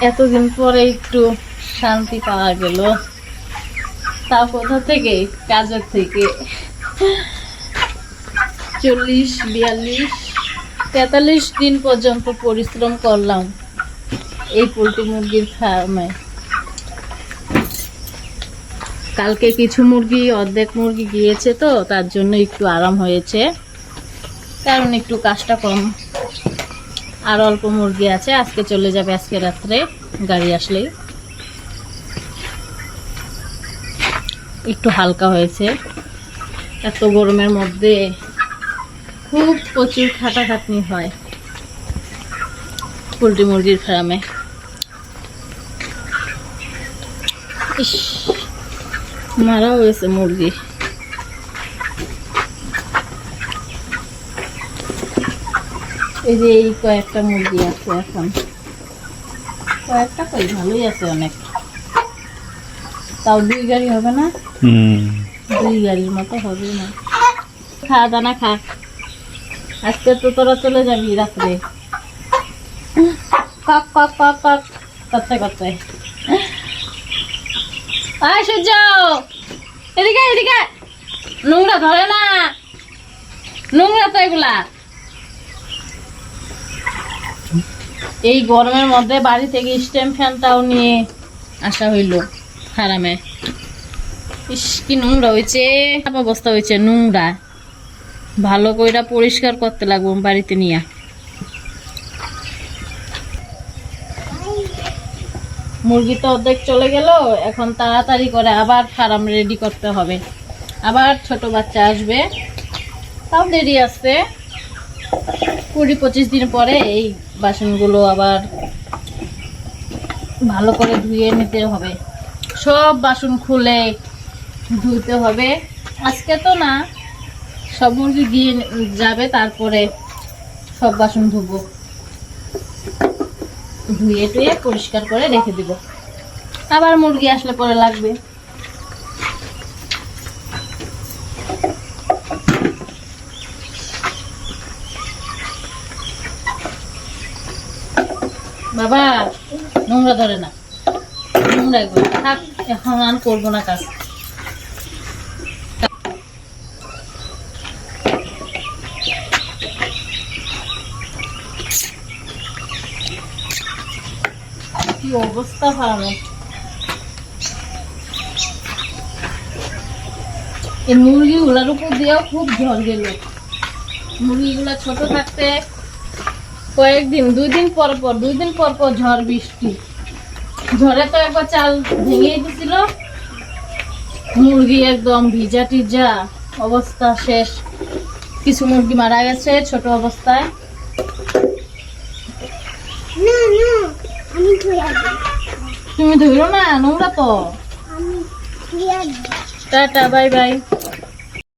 এতদিন পরে একটু শান্তি পাওয়া গেল। তাও কোথা থেকে? কাজের থেকে। চল্লিশ, বিয়াল্লিশ, তেতাল্লিশ দিন পর্যন্ত পরিশ্রম করলাম এই পোলট্রি মুরগির ফার্মে। কালকে কিছু মুরগি, অর্ধেক মুরগি গিয়েছে তো, তার জন্য একটু আরাম হয়েছে। কারণ একটু কাজটা কম আর অল্প মুরগি আছে। আজকে চলে যাবে আজকে রাত্রে। গাড়ি আসলেই। একটু হালকা হয়েছে। এত গরমের মধ্যে খুব প্রচুর খাটাখাটনি হয় পোলট্রি মুরগির ফার্মে। ইস মারা হয়েছে মুরগি। এই যে এই কয়েকটা মুরগি আছে এখন। কয়েকটা কই? ভালোই আছে অনেক। তাও দুই গাড়ি হবে না? দুই গাড়ির মতো হবে না। খা দানা খা। আজকে তো তোরা চলে যাবি রাত্রে। কক কক কক কক। করতে করতে। আয় সূর্য! এদিকে এদিকে নোংরা ধরে না। নোংরা তো এগুলা। এই গরমের মধ্যে বাড়ি থেকে স্ট্যাম ফ্যানটাও নিয়ে আসা হইল হারামে। ইস, কি নোংরা হয়েছে অবস্থা হয়েছে নোংরা। ভালো কইরা পরিষ্কার করতে লাগবো বাড়িতে নিয়ে। মুরগি তো অর্ধেক চলে গেল, এখন তাড়াতাড়ি করে আবার ফার্ম রেডি করতে হবে। আবার ছোট বাচ্চা আসবে, তাও দেরি আসছে কুড়ি, পঁচিশ দিন পরে এই বাসনগুলো আবার ভালো করে ধুয়ে নিতে হবে। সব বাসন খুলে ধুতে হবে। আজকে তো না, সব মুরগি গিয়ে যাবে, তারপরে সব বাসন ধুবো। ধুয়ে টুয়ে পরিষ্কার করে রেখে দিব। আবার মুরগি আসলে পরে লাগবে। বাবা, নোংরা ধরে না। নোংরা থাক, এখন আর করব না কাজ। কি অবস্থা ফার্মে এই মুরগিগুলার উপর দিয়েও খুব ঝড় গেল। মুরগিগুলা ছোট থাকতে কয়েকদিন দুই দিন পর পর দুই দিন পর পর ঝড় বৃষ্টি। ঝড়ে তো একবার চাল ভেঙে দিছিল। মুরগি একদম ভিজা টিজা অবস্থা শেষ। কিছু মুরগি মারা গেছে ছোট অবস্থায়। তুমি ধরো না নোংরা তো। Tata bye bye.